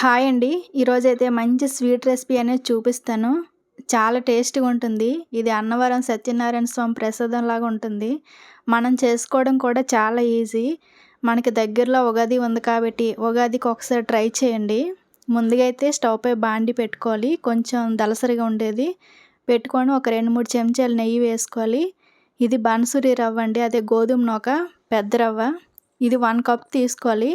Hi అండి. ఈరోజైతే మంచి స్వీట్ రెసిపీ అనేది చూపిస్తాను. చాలా టేస్టీగా ఉంటుంది. ఇది అన్నవరం సత్యనారాయణ స్వామి ప్రసాదం లాగా ఉంటుంది. మనం చేసుకోవడం కూడా చాలా ఈజీ. మనకి దగ్గరలో ఉగాది ఉంది కాబట్టి ఉగాదికి ఒకసారి ట్రై చేయండి. ముందుగా అయితే స్టవ్ పై బాండి పెట్టుకోవాలి. కొంచెం దలసరిగా ఉండేది. పెట్టుకొని ఒక రెండు మూడు చెంచాలు నెయ్యి వేసుకోవాలి. ఇది బన్సూరి రవ్వ అండి. అదే గోధుమ నూక పెద్ద రవ్వ. ఇది వన్ కప్ తీసుకోవాలి.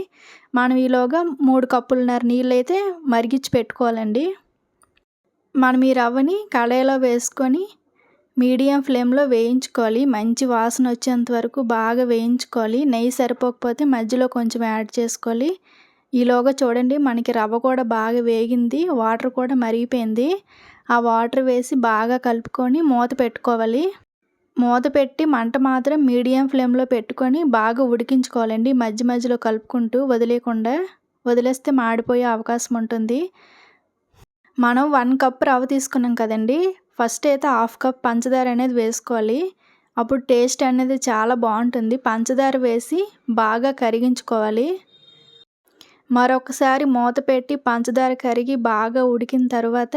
మనం ఈలోగా మూడు కప్పులున్నర నీళ్ళు అయితే మరిగించి పెట్టుకోవాలండి. మనం ఈ రవ్వని కళాయిలో వేసుకొని మీడియం ఫ్లేమ్లో వేయించుకోవాలి. మంచి వాసన వచ్చేంత వరకు బాగా వేయించుకోవాలి. నెయ్యి సరిపోకపోతే మధ్యలో కొంచెం యాడ్ చేసుకోవాలి. ఈలోగా చూడండి మనకి రవ్వ కూడా బాగా వేగింది. వాటర్ కూడా మరిగిపోయింది. ఆ వాటర్ వేసి బాగా కలుపుకొని మూత పెట్టుకోవాలి. మూత పెట్టి మంట మాత్రం మీడియం ఫ్లేమ్లో పెట్టుకొని బాగా ఉడికించుకోవాలండి. మధ్య మధ్యలో కలుపుకుంటూ వదిలేకుండా వదిలేస్తే మాడిపోయే అవకాశం ఉంటుంది. మనం వన్ కప్ రవ్వ తీసుకున్నాం కదండి. ఫస్ట్ అయితే హాఫ్ కప్ పంచదార అనేది వేసుకోవాలి. అప్పుడు టేస్ట్ అనేది చాలా బాగుంటుంది. పంచదార వేసి బాగా కరిగించుకోవాలి. మరొకసారి మూత పెట్టి పంచదార కరిగి బాగా ఉడికిన తర్వాత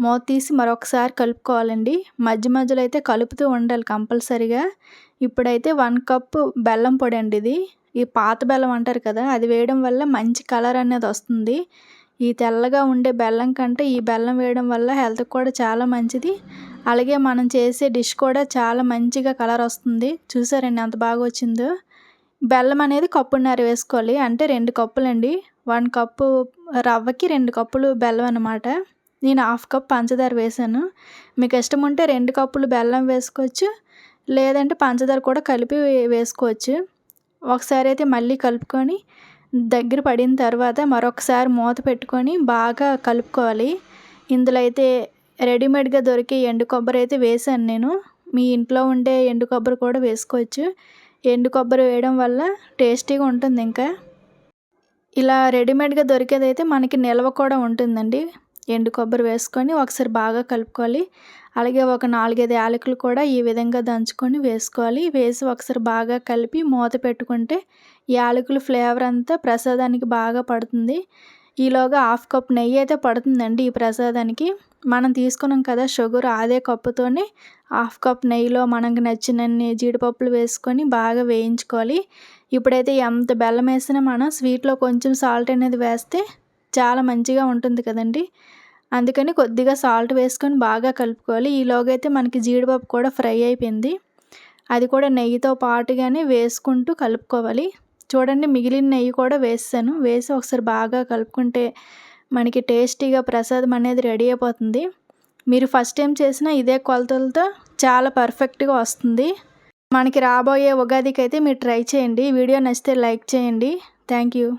మూత తీసి మరొకసారి కలుపుకోవాలండి. మధ్య మధ్యలో అయితే కలుపుతూ ఉండాలి కంపల్సరిగా. ఇప్పుడైతే వన్ కప్పు బెల్లం పొడి అండి ఇది. ఈ పాత బెల్లం అంటారు కదా అది వేయడం వల్ల మంచి కలర్ అనేది వస్తుంది. ఈ తెల్లగా ఉండే బెల్లం కంటే ఈ బెల్లం వేయడం వల్ల హెల్త్కి కూడా చాలా మంచిది. అలాగే మనం చేసే డిష్ కూడా చాలా మంచిగా కలర్ వస్తుంది. చూసారండి ఎంత బాగా వచ్చిందో. బెల్లం అనేది కప్పున్నర వేసుకోవాలి. అంటే రెండు కప్పులండి. వన్ కప్పు రవ్వకి రెండు కప్పులు బెల్లం అనమాట నేను హాఫ్ కప్ పంచదార వేసాను. మీకు ఇష్టం ఉంటే రెండు కప్పులు బెల్లం వేసుకోవచ్చు. లేదంటే పంచదార కూడా కలిపి వేసుకోవచ్చు. ఒకసారి అయితే మళ్ళీ కలుపుకొని దగ్గర పడిన తర్వాత మరొకసారి మూత పెట్టుకొని బాగా కలుపుకోవాలి. ఇందులో అయితే రెడీమేడ్గా దొరికే ఎండు కొబ్బరి అయితే వేసాను నేను. మీ ఇంట్లో ఉండే ఎండు కొబ్బరి కూడా వేసుకోవచ్చు. ఎండు కొబ్బరి వేయడం వల్ల టేస్టీగా ఉంటుంది ఇంకా. ఇలా రెడీమేడ్గా దొరికేదైతే మనకి నిల్వ కూడా ఉంటుందండి. ఎండు కొబ్బరి వేసుకొని ఒకసారి బాగా కలుపుకోవాలి. అలాగే ఒక నాలుగైదు యాలకులు కూడా ఈ విధంగా దంచుకొని వేసుకోవాలి. వేసి ఒకసారి బాగా కలిపి మూత పెట్టుకుంటే యాలకుల ఫ్లేవర్ అంతా ప్రసాదానికి బాగా పడుతుంది. ఈలోగా హాఫ్ కప్ నెయ్యి అయితే పడుతుందండి ఈ ప్రసాదానికి. మనం తీసుకున్నాం కదా షుగర్ అదే కప్పుతోనే హాఫ్ కప్ నెయ్యిలో మనకు నచ్చినన్ని జీడిపప్పులు వేసుకొని బాగా వేయించుకోవాలి. ఇప్పుడైతే ఎంత బెల్లం వేసినా మనం స్వీట్లో కొంచెం సాల్ట్ అనేది వేస్తే చాలా మంచిగా ఉంటుంది కదండి. అందుకని కొద్దిగా సాల్ట్ వేసుకొని బాగా కలుపుకోవాలి. ఈలోగైతే మనకి జీడిపప్పు కూడా ఫ్రై అయిపోయింది. అది కూడా నెయ్యితో పాటుగానే వేసుకుంటూ కలుపుకోవాలి. చూడండి మిగిలిన నెయ్యి కూడా వేసాను వేసి ఒకసారి బాగా కలుపుకుంటే మనకి టేస్టీగా ప్రసాదం అనేది రెడీ అయిపోతుంది. మీరు ఫస్ట్ టైం చేసిన ఇదే కొలతలతో చాలా పర్ఫెక్ట్గా వస్తుంది. మనకి రాబోయే ఉగాదికి అయితే మీరు ట్రై చేయండి. వీడియో నచ్చితే లైక్ చేయండి. Thank you.